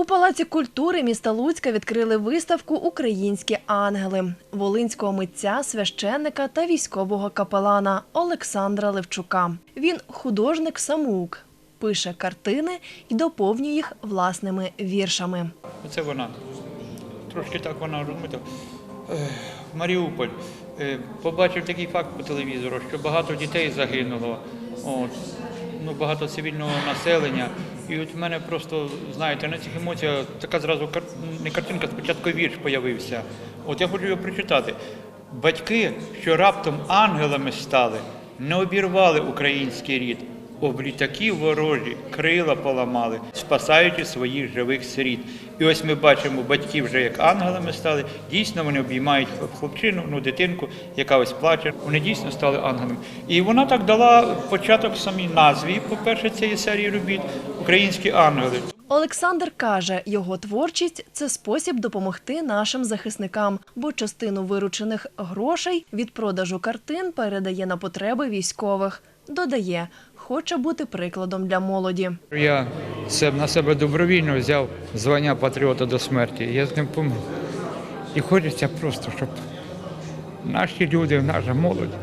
У Палаці культури міста Луцька відкрили виставку Українські ангели волинського митця, священника та військового капелана Олександра Левчука. Він художник самоук, пише картини і доповнює їх власними віршами. Оце вона. Трошки так вона розмита. Е, Маріуполь. Е, Побачив такий факт по телевізору, що багато дітей загинуло, ну, багато цивільного населення. І от в мене просто, знаєте, на цих емоціях така зразу кар... не картинка, спочатку вірш появився. От я хочу його прочитати. Батьки, що раптом ангелами стали, не обірвали український рід, об літаків ворожі крила поламали, спасаючи своїх живих сиріт. І ось ми бачимо, батьки вже як ангелами стали. Дійсно, вони обіймають хлопчину, ну дитинку, яка ось плаче. Вони дійсно стали ангелами. І вона так дала початок самій назві, по-перше, цієї серії робіт Українські ангели. Олександр каже, його творчість це спосіб допомогти нашим захисникам, бо частину виручених грошей від продажу картин передає на потреби військових. Додає, хоче бути прикладом для молоді. Я це на себе добровільно взяв звання патріота до смерті. Я з ним помру. І хочеться просто, щоб наші люди, наша молодь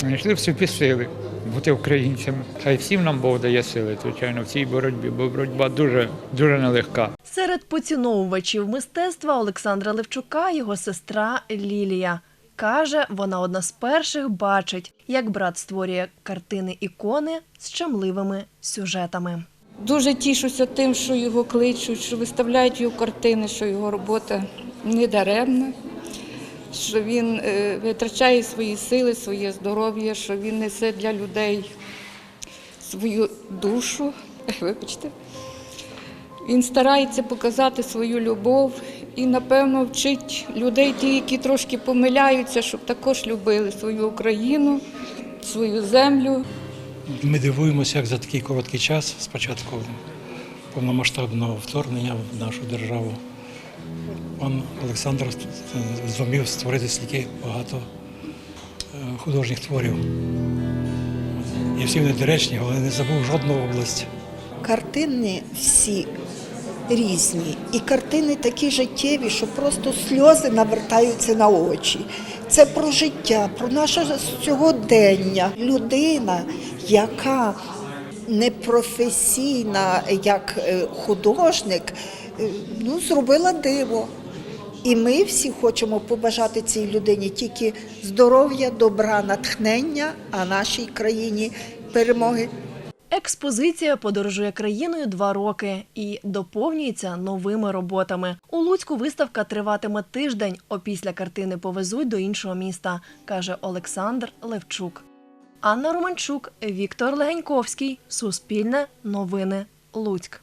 знайшли в собі сили бути українцями. Хай всім нам Бог дає сили, звичайно, в цій боротьбі, бо боротьба дуже, дуже нелегка. Серед поціновувачів мистецтва Олександра Левчука його сестра Лілія. Каже, вона одна з перших бачить, як брат створює картини ікони з чамливими сюжетами. Дуже тішуся тим, що його кличуть, що виставляють його картини, що його робота не даремна, що він е, витрачає свої сили, своє здоров'я, що він несе для людей свою душу. Вибачте. Він старається показати свою любов і, напевно, вчить людей, ті, які трошки помиляються, щоб також любили свою Україну, свою землю. Ми дивуємося, як за такий короткий час, спочатку повномасштабного вторгнення в нашу державу, пан Олександр зумів створити стільки багато е, художніх творів. І всі вони доречні, але не забув жодну область. Картини всі різні, і картини такі життєві, що просто сльози навертаються на очі. Це про життя, про наше сьогодення. Людина, яка непрофесійна як е, художник, е, ну, зробила диво. І ми всі хочемо побажати цій людині тільки здоров'я, добра, натхнення, а нашій країні перемоги. Експозиція подорожує країною два роки і доповнюється новими роботами. У Луцьку виставка триватиме тиждень. Опісля картини повезуть до іншого міста, каже Олександр Левчук. Анна Романчук, Віктор Легеньковський. Суспільне новини. Луцьк.